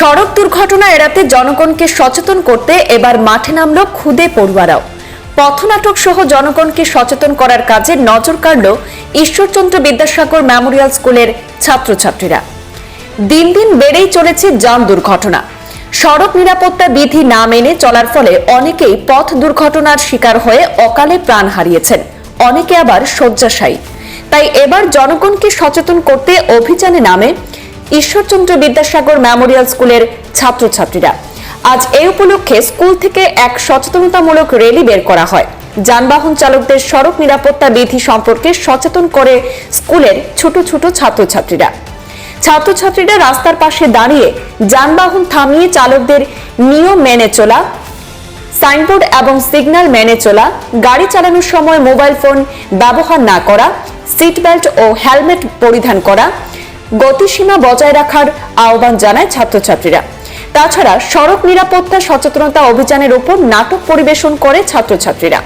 সড়ক দুর্ঘটনা এড়াতে জনগণকে সচেতন করতে এবার মাঠে নামল খুদে পড়ুয়ারাও। পথনাটক সহ জনগণকে সচেতন করার কাজে নজর কাড়ল ঈশ্বরচন্দ্র বিদ্যাসাগর মেমোরিয়াল স্কুলের ছাত্রছাত্রীরা। দিন দিন বেড়েই চলেছে যান দুর্ঘটনা। সড়ক নিরাপত্তা বিধি না মেনে চলার ফলে অনেকেই পথ দুর্ঘটনার শিকার হয়ে অকালে প্রাণ হারিয়েছেন, অনেকে আবার শয্যাশায়ী। তাই এবার জনগণকে সচেতন করতে অভিযানে নামে ঈশ্বরচন্দ্র বিদ্যাসাগর মেমোরিয়াল স্কুলের ছাত্রছাত্রীরা। আজ এই উপলক্ষে স্কুল থেকে এক সচেতনতামূলক র্যালি বের করা হয়। যানবাহন চালকদের সড়ক নিরাপত্তা বিধি সম্পর্কে সচেতন করে স্কুলের ছোট ছোট ছাত্রছাত্রীরা। ছাত্রছাত্রীরা রাস্তার পাশে দাঁড়িয়ে যানবাহন থামিয়ে চালকদের নিয়ম মেনে চলা, সাইনবোর্ড এবং সিগন্যাল মেনে চলা, গাড়ি চালানোর সময় মোবাইল ফোন ব্যবহার না করা সিট বেল্ট ও হেলমেট পরিধান করা গতিসীমা বজায় রাখার আহ্বান জানায় ছাত্রছাত্রীরা। তাছাড়া সড়ক নিরাপত্তা, সচেতনতা অভিযানের উপর নাটক পরিবেশন করে ছাত্রছাত্রীরা।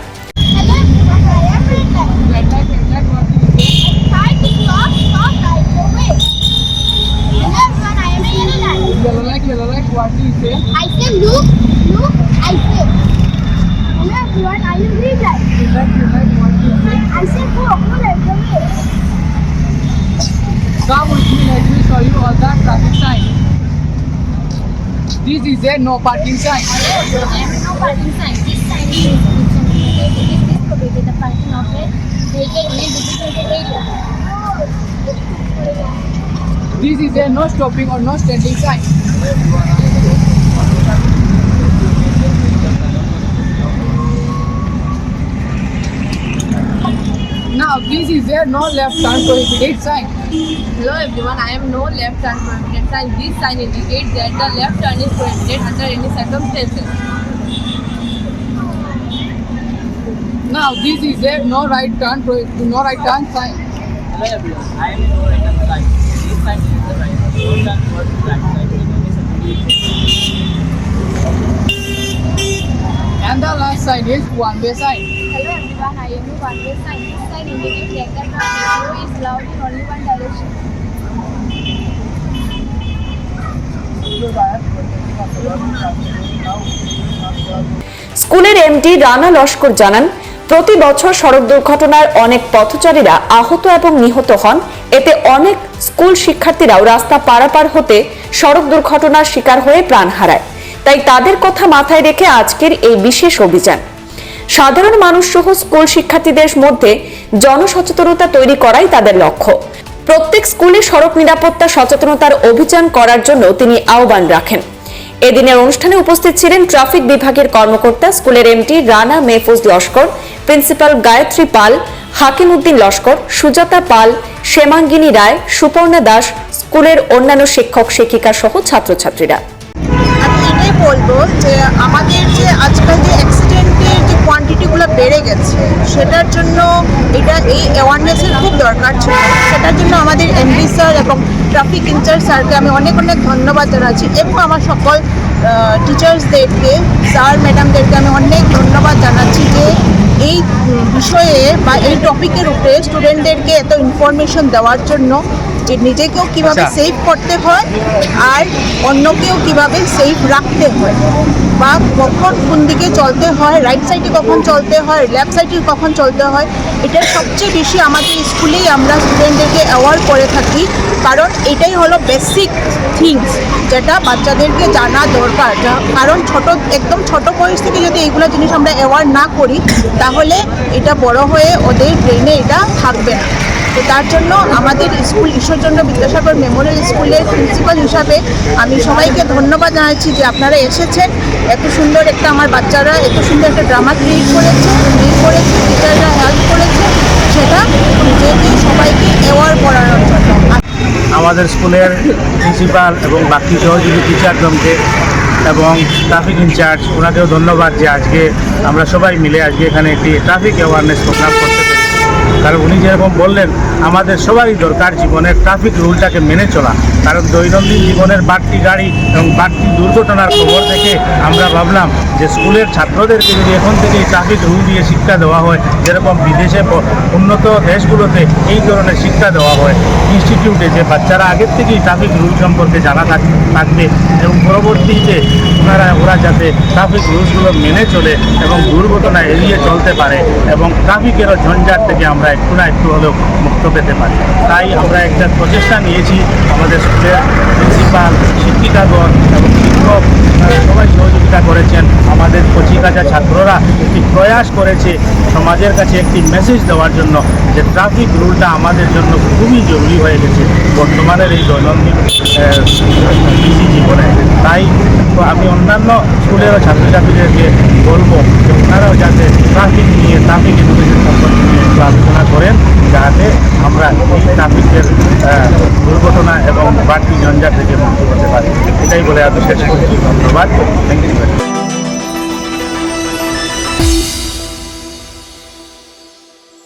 This is a no parking sign. No parking sign. This sign is it is prohibited the parking of a vehicle in a designated area. This is a no stopping or no standing sign. Now this is a no left turn prohibited sign. Hello everyone, I am no left turn prohibited sign. This sign indicates that the left turn is prohibited under any circumstances. Now this is a no right turn pro- no right turn sign. Hello everyone, I am no right hand side. This side is the right. Road turn towards the right side. It is And the last side is one way sign. Hello everyone, I am a one way sign. This sign indicates that the স্কুলের MD Rana Laskar জানান, প্রতি বছর সড়ক দুর্ঘটনায় অনেক পথচারীরা আহত এবং নিহত হন। এতে অনেক স্কুল শিক্ষার্থীরাও রাস্তা পারাপার হতে সড়ক দুর্ঘটনার শিকার হয়ে প্রাণ হারায়। তাই তাদের কথা মাথায় রেখে আজকের এই বিশেষ অভিযান। সাধারণ মানুষ সহ স্কুল শিক্ষার্থীদের মধ্যে জনসচেতনতা তৈরি করাই তাদের লক্ষ্য। প্রত্যেক স্কুলে সড়ক নিরাপত্তা সচেতনতার অভিযান করার জন্য তিনি আহ্বান রাখেন। এদিনের অনুষ্ঠানে উপস্থিত ছিলেন ট্রাফিক বিভাগের কর্মকর্তা স্কুলের এমটি রানা মেহফুজ লস্কর, প্রিন্সিপাল গায়ত্রী পাল, হাকিম উদ্দিন লস্কর, সুজাতা পাল শ্যামাঙ্গিনী রায়, সুপর্ণা দাস, স্কুলের অন্যান্য শিক্ষক, শিক্ষিকা সহ ছাত্রছাত্রীরা। আমি এটাই বলব যে আমাদের যে আজকাল যে গেছে সেটার জন্য এটা এই অ্যাওয়ারনেসের খুব দরকার ছিল। সেটার জন্য আমাদের এমডি স্যার এবং ট্রাফিক ইনচার্জ স্যারকে আমি অনেক অনেক ধন্যবাদ জানাচ্ছি এবং আমার সকল টিচার্সদেরকে স্যার ম্যাডামদেরকে আমি অনেক ধন্যবাদ জানাচ্ছি যে এই বিষয়ে বা এই টপিকের উপরে স্টুডেন্টদেরকে এত ইনফরমেশন দেওয়ার জন্য যে নিজেকেও কীভাবে সেভ করতে হয় আর অন্যকেও কীভাবে সেফ রাখতে হয়। বা কখন কোন দিকে চলতে হয় রাইট সাইডে কখন চলতে হয় লেফট সাইডে কখন চলতে হয় এটা সবচেয়ে বেশি আমাদের স্কুলেই আমরা স্টুডেন্টদেরকে অ্যাওয়ার করে থাকি। কারণ এটাই হলো বেসিক থিংস যেটা বাচ্চাদেরকে জানা দরকার। কারণ ছোট একদম ছোট বয়স থেকে যদি এইগুলো জিনিস আমরা অ্যাওয়ার না করি তাহলে এটা বড় হয়ে ওদের ব্রেনে এটা থাকবে না। তো তার জন্য আমাদের স্কুল ঈশ্বরচন্দ্র বিদ্যাসাগর মেমোরিয়াল স্কুলের প্রিন্সিপাল হিসাবে আমি সবাইকে ধন্যবাদ জানাচ্ছি যে আপনারা এসেছেন। এত সুন্দর একটা আমার বাচ্চারা, এত সুন্দর একটা ড্রামা ক্রিয়েট করেছে ক্রিয়েট করেছে, টিচাররা হেল্প করেছে, সেটা নিজেকে সবাইকে অ্যাওয়ার করানোর জন্য। আমাদের স্কুলের প্রিন্সিপাল এবং বাকি সহযোগী টিচারগণকে এবং ট্রাফিক ইনচার্জ ওনাকেও ধন্যবাদ যে আজকে আমরা সবাই মিলে আজকে এখানে একটি ট্রাফিক অ্যাওয়ারনেস প্রোগ্রাম করতে পেরেছি কারণ উনি যেরকম বললেন, আমাদের সবারই দরকার জীবনের ট্রাফিক রুলটাকে মেনে চলা। কারণ দৈনন্দিন জীবনের বাড়তি গাড়ি এবং বাড়তি দুর্ঘটনার খবর দেখে আমরা ভাবলাম যে স্কুলের ছাত্রদেরকে যদি এখন থেকে ট্রাফিক রুল দিয়ে শিক্ষা দেওয়া হয়, যেরকম বিদেশে উন্নত দেশগুলোতে এই ধরনের শিক্ষা দেওয়া হয় ইনস্টিটিউটে যে বাচ্চারা আগের থেকেই ট্রাফিক রুল সম্পর্কে জানা থাক- থাকবে এবং পরবর্তীতে ওনারা ওরা যাতে ট্রাফিক রুলসগুলো মেনে চলে এবং দুর্ঘটনা এড়িয়ে চলতে পারে এবং ট্রাফিকেরও ঝঞ্ঝাট থেকে আমরা একটু না একটু হলেও মুক্ত পেতে পারি। তাই আমরা একটা প্রচেষ্টা নিয়েছি আমাদের স্কুলের প্রিন্সিপাল শিক্ষিকাগণ এবং শিক্ষক সবাই সহযোগিতা করেছেন। আমাদের কচিকাঁচা ছাত্ররা একটি প্রয়াস করেছে সমাজের কাছে একটি মেসেজ দেওয়ার জন্য যে ট্রাফিক রুলটা আমাদের জন্য খুবই জরুরি হয়ে গেছে বর্তমানের এই দৈনন্দিন বিজি জীবনে। তাই আমি অন্যান্য স্কুলেরও ছাত্রছাত্রীদেরকে বলব যে ওনারাও যাতে ট্রাফিক নিয়ে, ট্রাফিক এডুকেশন সম্পর্কে নিয়ে একটু আলোচনা করেন, যাতে আমরা এই ট্রাফিকের দুর্ঘটনা এবং বাড়তি ঝঞ্ঝা থেকে মুক্ত হতে পারি। এটাই বলে আমি শেষ করছি। ধন্যবাদ। Thank you